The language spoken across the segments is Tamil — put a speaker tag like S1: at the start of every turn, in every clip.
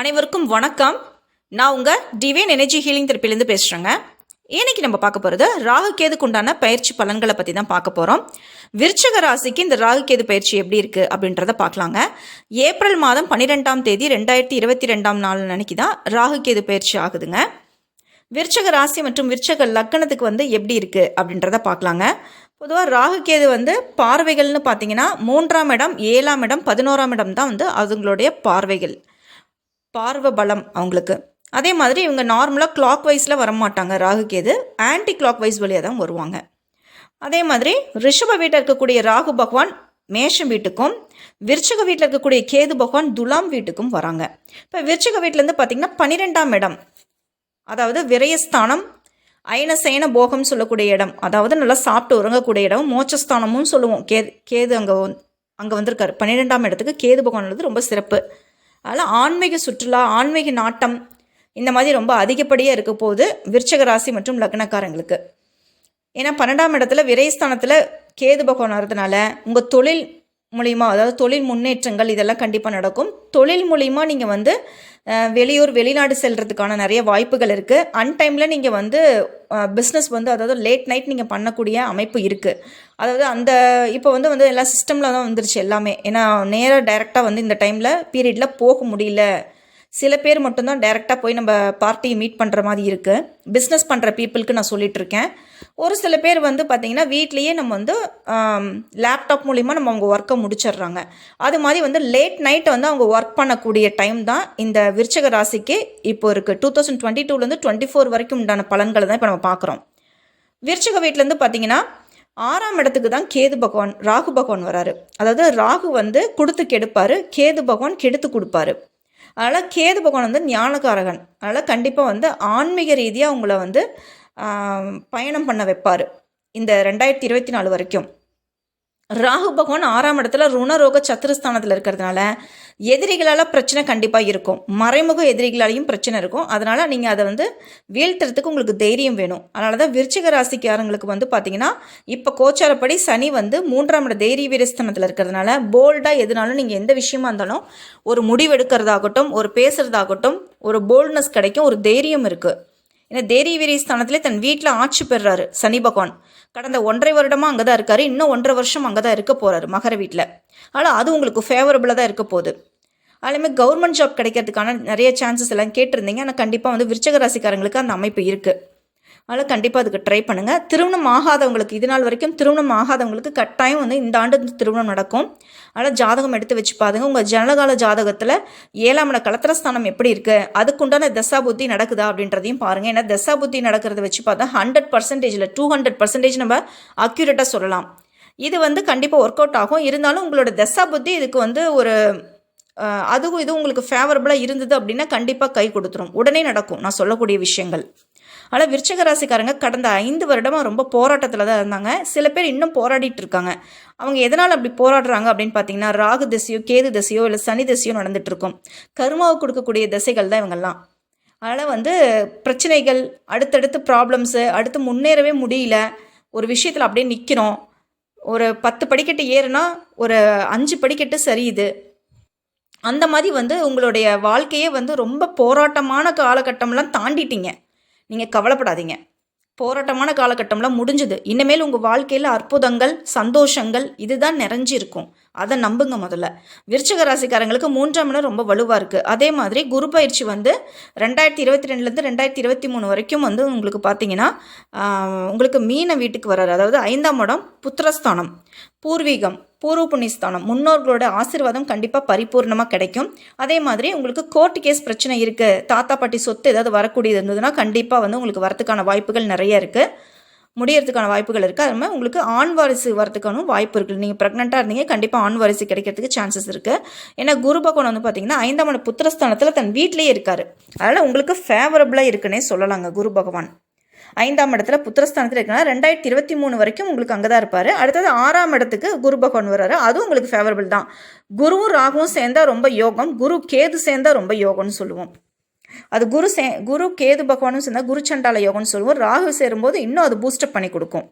S1: அனைவருக்கும் வணக்கம். நான் உங்கள் டிவைன் எனர்ஜி ஹீலிங் தெரப்பிலேருந்து பேசுகிறேங்க இன்னைக்கு நம்ம பார்க்க போகிறது ராகு கேதுக்கு உண்டான பயிற்சி பலன்களை பற்றி தான் பார்க்க போகிறோம் விருச்சக ராசிக்கு இந்த ராகு கேது பயிற்சி எப்படி இருக்குது அப்படின்றத பார்க்கலாங்க. ஏப்ரல் மாதம் பன்னிரெண்டாம் தேதி ரெண்டாயிரத்தி இருபத்தி ரெண்டாம் நாள் அன்னைக்கு தான் ராகு கேது பயிற்சி ஆகுதுங்க. விருச்சக ராசி மற்றும் விருச்சக லக்கணத்துக்கு வந்து எப்படி இருக்குது அப்படின்றத பார்க்கலாங்க. பொதுவாக ராகு கேது வந்து பார்வைகள்னு பார்த்தீங்கன்னா மூன்றாம் இடம் ஏழாம் இடம் பதினோராம் இடம் தான் வந்து அதுங்களுடைய பார்வைகள். பார்வை பலம் அவங்களுக்கு. அதே மாதிரி இவங்க நார்மலாக கிளாக் வைஸில் வரமாட்டாங்க. Rahu Ketu anticlockwise வழியாக தான் வருவாங்க. அதே மாதிரி ரிஷப வீட்டில் இருக்கக்கூடிய ராகு பகவான் மேஷம் வீட்டுக்கும் விருச்சக வீட்டில் இருக்கக்கூடிய கேது பகவான் துலாம் வீட்டுக்கும் வராங்க. இப்போ விருச்சக வீட்டிலேருந்து பார்த்தீங்கன்னா பன்னிரெண்டாம் இடம். அதாவது விரயஸ்தானம் அயனசேன போகம் சொல்லக்கூடிய இடம். அதாவது நல்லா சாப்பிட்டு உறங்கக்கூடிய இடம் மோட்சஸ்தானமும் சொல்லுவோம். கேது கேது அங்கே அங்கே வந்திருக்காரு. பன்னிரெண்டாம் இடத்துக்கு கேது பகவான் ரொம்ப சிறப்பு. அதனால் ஆன்மீக சுற்றுலா ஆன்மீக நாட்டம் இந்த மாதிரி ரொம்ப அதிகப்படியாக இருக்க போகுது விருச்சக ராசி மற்றும் லக்னக்காரங்களுக்கு. ஏன்னா பன்னெண்டாம் இடத்துல விரைஸ்தானத்தில் கேது பகவான் வரதுனால உங்கள் தொழில் மூலிமா அதாவது தொழில் முன்னேற்றங்கள் இதெல்லாம் கண்டிப்பாக நடக்கும். தொழில் மூலிமா நீங்கள் வந்து வெளியூர் வெளிநாடு செல்கிறதுக்கான நிறைய வாய்ப்புகள் இருக்குது அன்டைமில் நீங்கள் வந்து பிஸ்னஸ் வந்து அதாவது லேட் நைட் நீங்கள் பண்ணக்கூடிய அமைப்பு இருக்குது அதாவது அந்த இப்போ வந்து வந்து எல்லா சிஸ்டமில் தான் வந்துருச்சு எல்லாமே. ஏன்னா நேராக டைரெக்டாக வந்து இந்த டைமில் பீரியடில் போக முடியல. சில பேர் மட்டும்தான் டைரெக்டாக போய் நம்ம பார்ட்டியை மீட் பண்ணுற மாதிரி இருக்குது பிஸ்னஸ் பண்ணுற பீப்புளுக்கு நான் சொல்லிட்டு இருக்கேன். ஒரு சில பேர் வந்து பார்த்திங்கன்னா வீட்லேயே நம்ம வந்து லேப்டாப் மூலிமா நம்ம அவங்க ஒர்க்கை முடிச்சிடுறாங்க. அது மாதிரி வந்து லேட் நைட் வந்து அவங்க ஒர்க் பண்ணக்கூடிய டைம் தான் இந்த விருச்சக ராசிக்கு இப்போ இருக்குது டூ தௌசண்ட் டுவெண்ட்டி டூலேருந்து டுவெண்ட்டி ஃபோர் வரைக்கும் உண்டான பலன்களை தான் இப்போ நம்ம பார்க்குறோம் விருச்சக வீட்டிலேருந்து பார்த்தீங்கன்னா ஆறாம் இடத்துக்கு தான் கேது பகவான் ராகு பகவான் வராரு. அதாவது ராகு வந்து கொடுத்து கெடுப்பார் கேது பகவான் கெடுத்து கொடுப்பாரு. அதனால் கேது பகவான் வந்து ஞானகாரகன் அதனால் கண்டிப்பாக வந்து ஆன்மீக ரீதியாக உங்களை வந்து பயணம் பண்ண வைப்பார். இந்த ரெண்டாயிரத்தி இருபத்தி நாலு வரைக்கும். ராகு பகவான் ஆறாம் இடத்துல ருணரோக சத்துருஸ்தானத்தில் இருக்கிறதுனால எதிரிகளால் பிரச்சனை கண்டிப்பாக இருக்கும். மறைமுக எதிரிகளாலையும் பிரச்சனை இருக்கும். அதனால் நீங்கள் அதை வந்து வீழ்த்துறதுக்கு உங்களுக்கு தைரியம் வேணும். அதனால தான் விருச்சிக ராசிக்காரங்களுக்கு வந்து பார்த்தீங்கன்னா இப்போ கோச்சாரப்படி சனி வந்து மூன்றாம் இட தைரிய வீரஸ்தானத்தில் இருக்கிறதுனால போல்டாக எதுனாலும் நீங்கள் எந்த விஷயமா இருந்தாலும் ஒரு முடிவெடுக்கிறதாகட்டும் ஒரு பேசுகிறதாகட்டும் ஒரு போல்ட்னஸ் கிடைக்கும் ஒரு தைரியம் இருக்குது ஏன்னா தேரி வீரி ஸ்தானத்திலே தன் வீட்டில் ஆட்சி பெறுறாரு சனி பகவான். கடந்த ஒன்றரை வருடமாக அங்கே தான் இருக்காரு. இன்னும் ஒன்றரை வருஷம் அங்கே தான் இருக்க போகிறாரு மகர வீட்டில். ஆனால் அது உங்களுக்கு ஃபேவரபுளாக தான் இருக்க போகுது. அதுலேயுமே கவர்மெண்ட் ஜாப் கிடைக்கிறதுக்கான நிறைய சான்சஸ் எல்லாம் கேட்டிருந்தீங்க. ஆனால் கண்டிப்பாக வந்து விருச்சக ராசிக்காரங்களுக்கு அந்த அமைப்பு இருக்குது அதனால் கண்டிப்பாக அதுக்கு ட்ரை பண்ணுங்கள் திருமணம் ஆகாதவங்களுக்கு இது நாள் வரைக்கும் திருமணம் ஆகாதவங்களுக்கு கட்டாயம் வந்து இந்த ஆண்டு திருமணம் நடக்கும். அதனால் ஜாதகம் எடுத்து வச்சு பாருங்க. உங்கள் ஜனகால ஜாதகத்தில் ஏழாம் இட கலத்திரஸ்தானம் எப்படி இருக்குது அதுக்குண்டான தசா புத்தி நடக்குதா அப்படின்றதையும் பாருங்கள் ஏன்னா தசா புத்தி நடக்கிறத வச்சு பார்த்தா ஹண்ட்ரட் பர்சன்டேஜில் டூ ஹண்ட்ரட் பர்சன்டேஜ் நம்ம அக்யூரேட்டாக சொல்லலாம். இது வந்து கண்டிப்பாக ஒர்க் அவுட் ஆகும். இருந்தாலும் உங்களோட தசா புத்தி இதுக்கு வந்து ஒரு அதுவும் இதுவும் உங்களுக்கு ஃபேவரபுளாக இருந்தது அப்படின்னா கண்டிப்பாக கை கொடுத்துரும். உடனே நடக்கும். நான் சொல்லக்கூடிய விஷயங்கள். ஆனால் விருச்சக ராசிக்காரங்க கடந்த ஐந்து வருடமாக ரொம்ப போராட்டத்தில் தான் இருந்தாங்க. சில பேர் இன்னும் போராடிட்டு இருக்காங்க. அவங்க எதனால் அப்படி போராடுறாங்க அப்படின்னு பார்த்தீங்கன்னா ராகு திசையோ கேது திசையோ இல்லை சனி திசையோ நடந்துட்டு இருக்கும். கருமாவை கொடுக்கக்கூடிய திசைகள் தான் இவங்கெல்லாம். அதனால் வந்து பிரச்சனைகள் அடுத்தடுத்து ப்ராப்ளம்ஸு அடுத்து முன்னேறவே முடியல. ஒரு விஷயத்தில் அப்படியே நிற்கிறோம் ஒரு பத்து படிக்கட்டு ஏறுனா ஒரு அஞ்சு படிக்கட்டு சரியுது அந்த மாதிரி வந்து உங்களுடைய வாழ்க்கையே வந்து ரொம்ப போராட்டமான காலகட்டம்லாம் தாண்டிட்டீங்க. நீங்கள் கவலைப்படாதீங்க. போராட்டமான காலகட்டம்லாம் முடிஞ்சுது. இனிமேல் உங்கள் வாழ்க்கையில் அற்புதங்கள் சந்தோஷங்கள் இதுதான் நிறைஞ்சிருக்கும். அதை நம்புங்க முதல்ல. விருச்சிக ராசிக்காரங்களுக்கு மூன்றாம் இடம் ரொம்ப வலுவாக இருக்குது அதே மாதிரி குரு பயிற்சி வந்து ரெண்டாயிரத்தி இருபத்தி ரெண்டுலேருந்து ரெண்டாயிரத்தி இருபத்தி மூணு வரைக்கும் வந்து உங்களுக்கு பார்த்தீங்கன்னா உங்களுக்கு மீன வீட்டுக்கு வராரு. அதாவது ஐந்தாம் இடம் புத்திரஸ்தானம் பூர்வீகம் பூர்வ புண்ணியஸ்தானம் முன்னோர்களோட ஆசீர்வாதம் கண்டிப்பாக பரிபூர்ணமாக கிடைக்கும். அதே மாதிரி உங்களுக்கு கோர்ட் கேஸ் பிரச்சனை இருக்குது தாத்தா பாட்டி சொத்து ஏதாவது வரக்கூடியது இருந்ததுன்னா கண்டிப்பாக வந்து உங்களுக்கு வரதுக்கான வாய்ப்புகள் நிறைய இருக்குது முடியறதுக்கான வாய்ப்புகள் இருக்குது அது மாதிரி உங்களுக்கு ஆண் வாரிசு வரதுக்கான வாய்ப்பு இருக்குது நீங்கள் ப்ரெக்னெண்ட்டாக இருந்தீங்க கண்டிப்பாக ஆண் வாரிசு கிடைக்கிறதுக்கு சான்சஸ் இருக்குது ஏன்னா குரு பகவான் வந்து பார்த்தீங்கன்னா ஐந்தாம் புத்திரஸ்தானத்தில் தன் வீட்டிலேயே இருக்கார். அதனால் உங்களுக்கு ஃபேவரபுளாக இருக்குன்னே சொல்லலாங்க குரு பகவான். ஐந்தாம் இடத்துல புத்திரஸ்தானத்தில் இருக்குன்னா ரெண்டாயிரத்தி இருபத்தி மூணு வரைக்கும் உங்களுக்கு அங்கே தான் இருப்பார். அடுத்தது ஆறாம் இடத்துக்கு குரு பகவான் வர்றாரு. அதுவும் உங்களுக்கு ஃபேவரபிள் தான். குருவும் ராகுவும் சேர்ந்தால் ரொம்ப யோகம். குரு கேது சேர்ந்தால் ரொம்ப யோகம்னு சொல்லுவோம். அது குரு சே குரு கேது பகவானும் சேர்ந்தால் குரு சண்டால யோகம்னு சொல்லுவோம். ராகு சேரும்போது இன்னும் அது பூஸ்டப் பண்ணி கொடுக்கும்.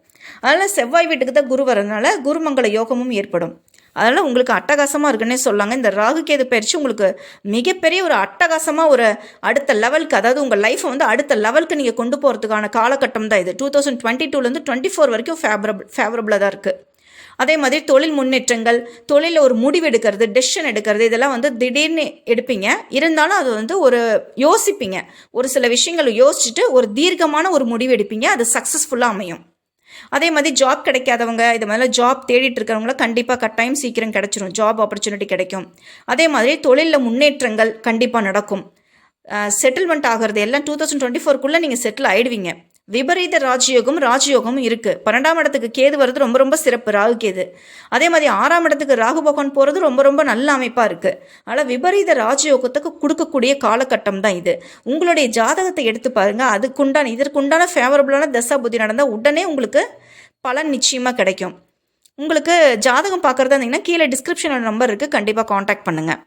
S1: அதனால் செவ்வாய் வீட்டுக்கு தான் குரு வரதுனால குருமங்கள யோகமும் ஏற்படும். அதனால் உங்களுக்கு அட்டகாசமாக இருக்குன்னே சொல்லாங்க. இந்த ராகு கேது பயிற்சி உங்களுக்கு மிகப்பெரிய ஒரு அட்டகாசமாக ஒரு அடுத்த லெவலுக்கு அதாவது உங்கள் லைஃப்பை வந்து அடுத்த லெவலுக்கு நீங்கள் கொண்டு போகிறதுக்கான காலகட்டம் தான் இது. டூ தௌசண்ட் டுவெண்ட்டி டூலேருந்து டுவெண்ட்டி ஃபோர் வரைக்கும் ஃபேவரபிள் ஃபேவரபுளாக தான் இருக்குது அதே மாதிரி தொழில் முன்னேற்றங்கள் தொழிலில் ஒரு முடிவு எடுக்கிறது டெசிஷன் எடுக்கிறது இதெல்லாம் வந்து திடீர்னு எடுப்பீங்க. இருந்தாலும் அது வந்து ஒரு யோசிப்பீங்க. ஒரு சில விஷயங்களை யோசிச்சுட்டு ஒரு தீர்க்கமான ஒரு முடிவு எடுப்பீங்க. அது சக்ஸஸ்ஃபுல்லாக அமையும். அதே மாதிரி ஜாப் கிடைக்காதவங்க இது மாதிரிலாம் ஜாப் தேடிட்டு இருக்கிறவங்கள கண்டிப்பாக கட்டாயம் சீக்கிரம் கிடைச்சிரும். ஜாப் ஆப்பர்ச்சுனிட்டி கிடைக்கும். அதே மாதிரி தொழிலில் முன்னேற்றங்கள் கண்டிப்பாக நடக்கும். செட்டில்மெண்ட் ஆகிறது எல்லாம் டூ தௌசண்ட் டுவெண்ட்டி ஃபோர்க்குள்ளே நீங்கள் செட்டில் ஆகிடுவீங்க விபரீத ராஜயோகம் ராஜயோகம் இருக்குது பன்னெண்டாம் இடத்துக்கு கேது வர்றது ரொம்ப ரொம்ப சிறப்பு ராகு கேது. அதே மாதிரி ஆறாம் இடத்துக்கு ராகு பகவான் போகிறது ரொம்ப ரொம்ப நல்ல அமைப்பாக இருக்குது ஆனால் விபரீத ராஜயோகத்துக்கு கொடுக்கக்கூடிய காலகட்டம் தான் இது. உங்களுடைய ஜாதகத்தை எடுத்து பாருங்கள் அதுக்குண்டான இதற்குண்டான ஃபேவரபுளான தசா புத்தி நடந்தால் உடனே உங்களுக்கு பலன் நிச்சயமாக கிடைக்கும். உங்களுக்கு ஜாதகம் பார்க்குறதா இருந்தீங்கன்னா கீழே டிஸ்கிரிப்ஷனில் நம்பர் இருக்குது கண்டிப்பாக காண்டாக்ட் பண்ணுங்கள்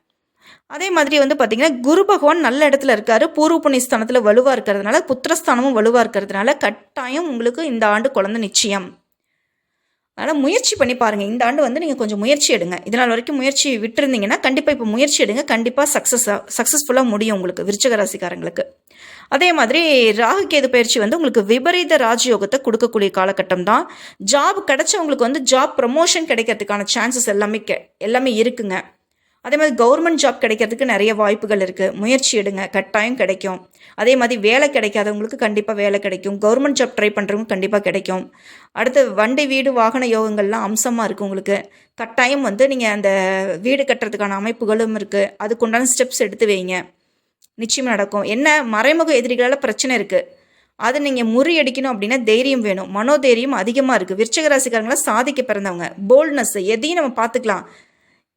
S1: அதே மாதிரி வந்து பார்த்தீங்கன்னா குரு பகவான் நல்ல இடத்துல இருக்காரு. பூர்வ புண்ணியஸ்தானத்தில் வலுவாக இருக்கிறதுனால புத்திரஸ்தானமும் வலுவாக இருக்கிறதுனால கட்டாயம் உங்களுக்கு இந்த ஆண்டு குழந்தை நிச்சயம். அதனால் முயற்சி பண்ணி பாருங்கள் இந்த ஆண்டு வந்து நீங்கள் கொஞ்சம் முயற்சி எடுங்க. இதனால் வரைக்கும் முயற்சி விட்டுருந்தீங்கன்னா கண்டிப்பாக இப்போ முயற்சி எடுங்க. கண்டிப்பாக சக்ஸஸாக சக்ஸஸ்ஃபுல்லாக முடியும் உங்களுக்கு விருச்சக ராசிக்காரங்களுக்கு. அதே மாதிரி ராகு கேது பயிற்சி வந்து உங்களுக்கு விபரீத ராஜயோகத்தை கொடுக்கக்கூடிய காலகட்டம் தான். ஜாப் கிடைச்சவங்களுக்கு வந்து ஜாப் ப்ரமோஷன் கிடைக்கிறதுக்கான சான்சஸ் எல்லாமே கெ எல்லாமே இருக்குங்க. அதே மாதிரி கவர்மெண்ட் ஜாப் கிடைக்கிறதுக்கு நிறைய வாய்ப்புகள் இருக்குது முயற்சி எடுங்க. கட்டாயம் கிடைக்கும். அதே மாதிரி வேலை கிடைக்காதவங்களுக்கு கண்டிப்பாக வேலை கிடைக்கும். கவர்மெண்ட் ஜாப் ட்ரை பண்ணுறவங்க கண்டிப்பாக கிடைக்கும். அடுத்து வண்டி வீடு வாகன யோகங்கள்லாம் அம்சமாக இருக்குது உங்களுக்கு. கட்டாயம் வந்து நீங்கள் அந்த வீடு கட்டுறதுக்கான அமைப்புகளும் இருக்குது அதுக்குண்டான ஸ்டெப்ஸ் எடுத்து வைங்க. நிச்சயம் நடக்கும். என்ன? மறைமுக எதிரிகளால் பிரச்சனை இருக்குது அதை நீங்கள் முறியடிக்கணும் அப்படின்னா தைரியம் வேணும். மனோதைரியம் அதிகமாக இருக்குது விருச்சக ராசிக்காரங்களாம் சாதிக்க பிறந்தவங்க. போல்ட்னஸ் எதையும் நம்ம பார்த்துக்கலாம்.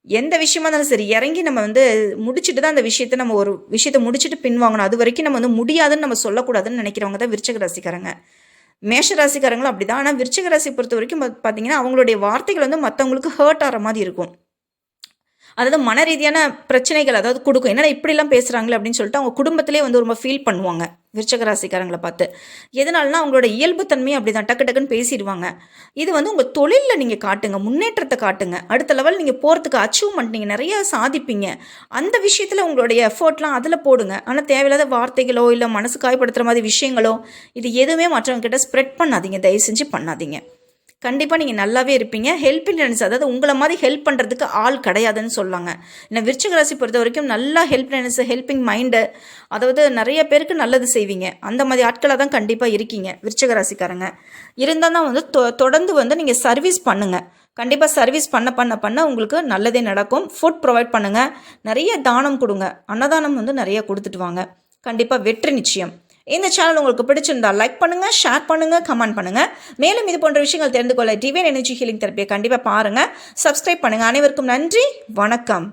S1: எந்த விஷயமா இருந்தாலும் சரி இறங்கி நம்ம வந்து முடிச்சுட்டு தான் அந்த விஷயத்தை நம்ம ஒரு விஷயத்தை முடிச்சுட்டு பின்வாங்கணும். அது வரைக்கும் நம்ம வந்து முடியாதுன்னு நம்ம சொல்லக்கூடாதுன்னு நினைக்கிறவங்க தான் விருச்சக ராசிக்காரங்க. மேஷ ராசிக்காரங்களும் அப்படி தான் ஆனால் விருச்சக ராசி பொறுத்த வரைக்கும் பார்த்தீங்கன்னா அவங்களுடைய வார்த்தைகள் வந்து மற்றவங்களுக்கு ஹர்ட் ஆகிற மாதிரி இருக்கும். அதாவது மன ரீதியான பிரச்சனைகள் அதாவது கொடுக்கும். என்னடா இப்படிலாம் பேசுகிறாங்களே அப்படின்னு சொல்லிட்டு அவங்க குடும்பத்திலே வந்து ரொம்ப ஃபீல் பண்ணுவாங்க. விருச்சக ராசிக்காரங்களை பார்த்து. எதனாலனா அவங்களோட இயல்புத்தன்மையும் அப்படி தான் டக்கு டக்குன்னு பேசிடுவாங்க. இது வந்து உங்கள் தொழிலில் நீங்கள் காட்டுங்க. முன்னேற்றத்தை காட்டுங்க. அடுத்த லெவல் நீங்கள் போகிறதுக்கு அச்சீவ்மெண்ட் நீங்கள் நிறைய சாதிப்பீங்க. அந்த விஷயத்தில் உங்களுடைய எஃபர்ட்லாம் அதில் போடுங்க. ஆனால் தேவையில்லாத வார்த்தைகளோ இல்லை மனசு காயப்படுத்துகிற மாதிரி விஷயங்களோ இது எதுவுமே மற்றவங்க கிட்ட ஸ்ப்ரெட் பண்ணாதீங்க. தயவு செஞ்சு பண்ணாதீங்க. கண்டிப்பாக நீங்கள் நல்லாவே இருப்பீங்க. ஹெல்ப் ஹேண்ட்ஸ் அதாவது உங்களை மாதிரி ஹெல்ப் பண்ணுறதுக்கு ஆள் கிடையாதுன்னு சொல்லாங்க. ஏன்னா விருச்சிக ராசி பொறுத்த வரைக்கும் நல்லா ஹெல்ப் ஹேண்ட்ஸ் ஹெல்பிங் மைண்டு அதாவது நிறைய பேருக்கு நல்லது செய்வீங்க. அந்த மாதிரி ஆட்களாக தான் கண்டிப்பாக இருக்கீங்க விருச்சிக ராசிக்காரங்க. இருந்தால் தான் வந்து தொ தொடர்ந்து வந்து நீங்கள் சர்வீஸ் பண்ணுங்கள் கண்டிப்பாக சர்வீஸ் பண்ண பண்ண பண்ண உங்களுக்கு நல்லதே நடக்கும். ஃபுட் ப்ரொவைட் பண்ணுங்கள் நிறைய தானம் கொடுங்க. அன்னதானம் வந்து நிறைய கொடுத்துட்டு வாங்க. கண்டிப்பாக வெற்றி நிச்சயம். இந்த சேனல் உங்களுக்கு பிடிச்சிருந்தா லைக் பண்ணுங்கள் ஷேர் பண்ணுங்கள் கமெண்ட் பண்ணுங்கள் மேலும் இது போன்ற விஷயங்கள் தெரிந்து கொள்ள டிவியன் எனர்ஜி ஹீலிங் தெரப்பியை கண்டிப்பாக பாருங்கள் சப்ஸ்கிரைப் பண்ணுங்க. அனைவருக்கும் நன்றி. வணக்கம்.